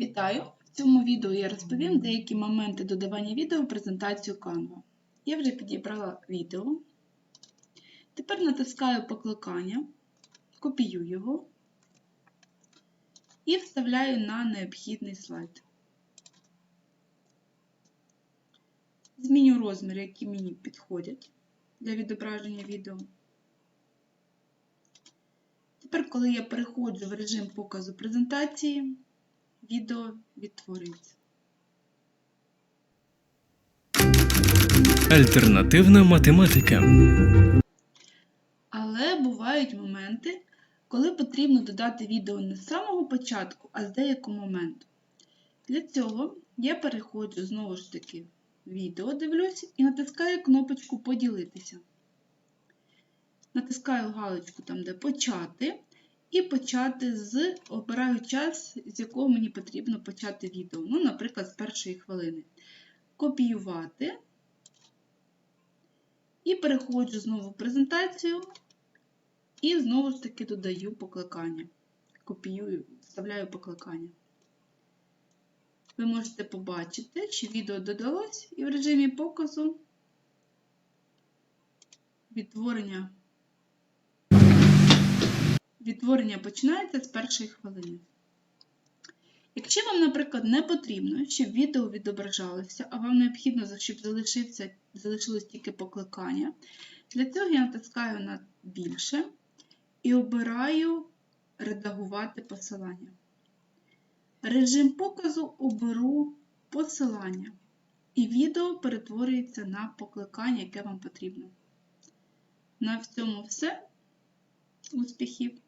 Вітаю! В цьому відео я розповім деякі моменти додавання відео в презентацію Canva. Я вже підібрала відео. Тепер натискаю покликання, копіюю його і вставляю на необхідний слайд. Зміню розміри, які мені підходять для відображення відео. Тепер, коли я переходжу в режим показу презентації, відео відтворюється. Альтернативна математика. Але бувають моменти, коли потрібно додати відео не з самого початку, а з деякого моменту. Для цього я переходжу знову ж таки в відео, дивлюсь і натискаю кнопочку Поділитися. Натискаю галочку там, де почати, і почати з обираю час, з якого мені потрібно почати відео. Ну, наприклад, з першої хвилини. Копіювати. І переходжу знову в презентацію. І знову ж таки додаю покликання. Копіюю, вставляю покликання. Ви можете побачити, чи відео додалось, і в режимі показу відтворення Відтворення починається з першої хвилини. Якщо вам, наприклад, не потрібно, щоб відео відображалося, а вам необхідно, щоб залишилось тільки покликання, для цього я натискаю на більше і обираю редагувати посилання. Режим показу оберу посилання, і відео перетворюється на покликання, яке вам потрібно. На цьому все. Успіхів!